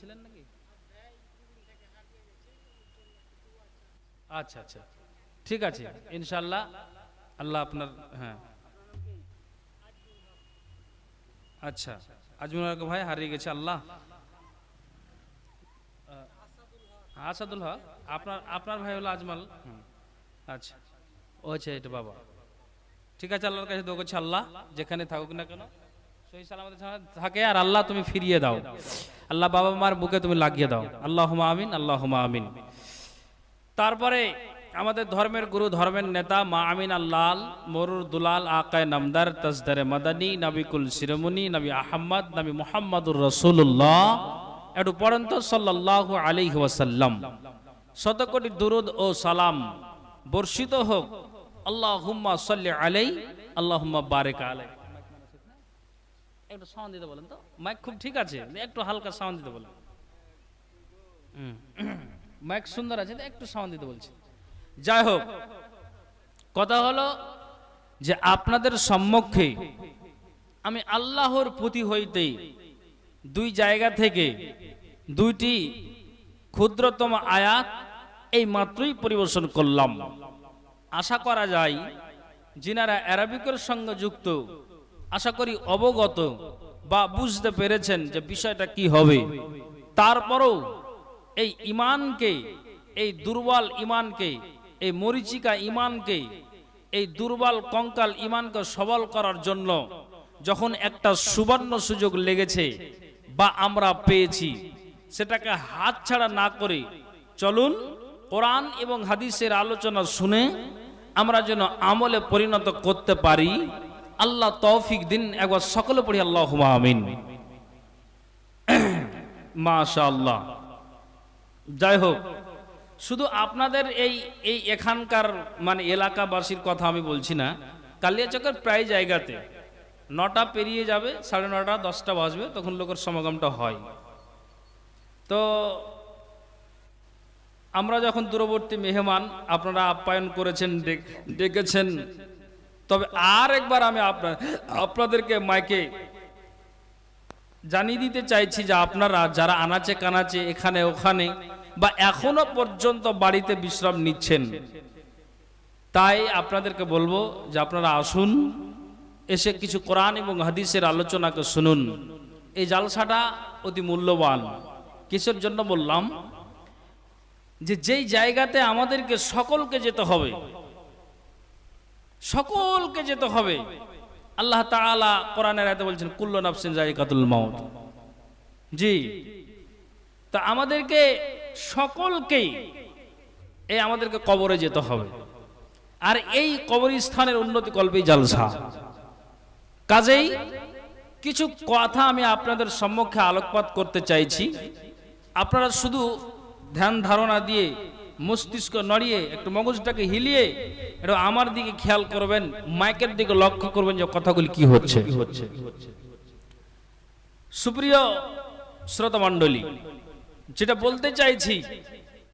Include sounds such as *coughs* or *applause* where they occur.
ছিলেন নাকি? আচ্ছা আচ্ছা। ঠিক আছে ইনশাল্লাহ আল্লাহ আপনার হ্যাঁ। আচ্ছা আজমুল ভাই হারিয়ে গেছে, আল্লাহ। আসাদুল হক, আপনার আপনার ভাই হলো আজমাল। আচ্ছা। ও আচ্ছা এটা বাবা। ঠিক আছে, আল্লাহর কাছে দোয়া করছি, আল্লাহ যেখানে থাকুক না কেন। সহি থাকে, আর আল্লাহ তুমি ফিরিয়ে দাও। আল্লাহ বাবা মার বুকে তুমি লাগিয়ে দাও। আল্লাহ আমিন আল্লাহ আমিন। তারপরে আমাদের ধর্মের গুরু, ধর্মের নেতা, মা আমিন আল্লাহ মরুর দুলাল, আকায় নামদার তসদারে মাদানী নবিকুল শিরোমণি নবী আহম্মদ, নবী মোহাম্মদুর রসুল্লাহ একটু পড়ন্ত সাল্লাহ আলাইহি ওয়াসাল্লাম। শতকোটি দুরুদ ও সালাম বর্ষিত হোক। আল্লাহ সাল্লি আলাই আল্লাহ বারেক আলাই একটু সাউন্ড দিতে বলেন তো? মাইক খুব ঠিক আছে, একটু হালকা সাউন্ড দিতে বলেন। মাইক *coughs* সুন্দর আছে, একটু সাউন্ড দিতে বলছি। যাই হোক, কথা হলো যে আপনাদের সম্মুখে আমি আল্লাহর প্রতি হইতে দুই জায়গা থেকে দুইটি ক্ষুদ্রতম আয়াত এই মাত্রই পরিবেশন করলাম। আশা করা যায়, যিনারা অ্যারাবিকের সঙ্গে যুক্ত আশা করি অবগত বা বুঝতে পেরেছেন যে বিষয়টা কি হবে। তারপরও এই ইমানকে এই দুর্বল ইমানকে এই মরিচিকা ইমানকে এই দুর্বল কঙ্কাল ইমানকে সবল করার জন্য যখন একটা সুবর্ণ সুযোগ লেগেছে বা আমরা পেয়েছি, সেটাকে হাতছাড়া না করে চলুন কোরআন এবং হাদিসের আলোচনা শুনে আমরা যেন আমলে পরিণত করতে পারি। আল্লাহ তৌফিক দিন, একবার সকলে পড়ি আল্লাহ আমিন। *clears throat* মাশাআল্লাহ। যাই হোক, শুধু আপনাদের এই এই এখানকার মানে এলাকাবাসীর কথা আমি বলছি না, কালিয়াচকের প্রায় জায়গাতে নটা পেরিয়ে যাবে, সাড়ে নটা, দশটা বাজবে, তখন লোকের সমাগমটা হয়। তো আমরা যখন দূরবর্তী মেহমান, আপনারা আপ্যায়ন করেছেন ডেকেছেন তবে আর একবার আমি আপনার আপনাদেরকে মাইকে জানিয়ে দিতে চাইছি যে আপনারা যারা আনাচে কানাচে এখানে ওখানে বা এখনও পর্যন্ত বাড়িতে বিশ্রাম নিচ্ছেন, তাই আপনাদেরকে বলব যে আপনারা আসুন, এসে কিছু কোরআন এবং হাদিসের আলোচনাকে শুনুন। এই জালসাটা অতি মূল্যবান। কিসের জন্য বললাম? যে যেই জায়গাতে আমাদেরকে সকলকে যেতে হবে সকলকে যেতে হবে। আল্লাহ তাআলা কোরআনের আয়াতে বলছেন, কুল্লু নাফসিন জায়গাতুল মাউত। জি। তা আমাদেরকে সকলকেই এই আমাদেরকে কবরে যেতে হবে। আর এই কবরস্থানের উন্নতি কল্পেই জালসা। কাজেই কিছু কথা আমি আপনাদের সম্মুখে আলোকপাত করতে চাইছি। আপনারা শুধু ধ্যান ধারণা দিয়ে মস্তিষ্ক নড়িয়ে, একটু মগজটাকে হিলিয়ে, একটু আমার দিকে খেয়াল করবেন, মাইকের দিকে লক্ষ্য করবেন যে কথাগুলি কি হচ্ছে। সুপ্রিয় শ্রোতা মণ্ডলী যেটা বলতে চাইছি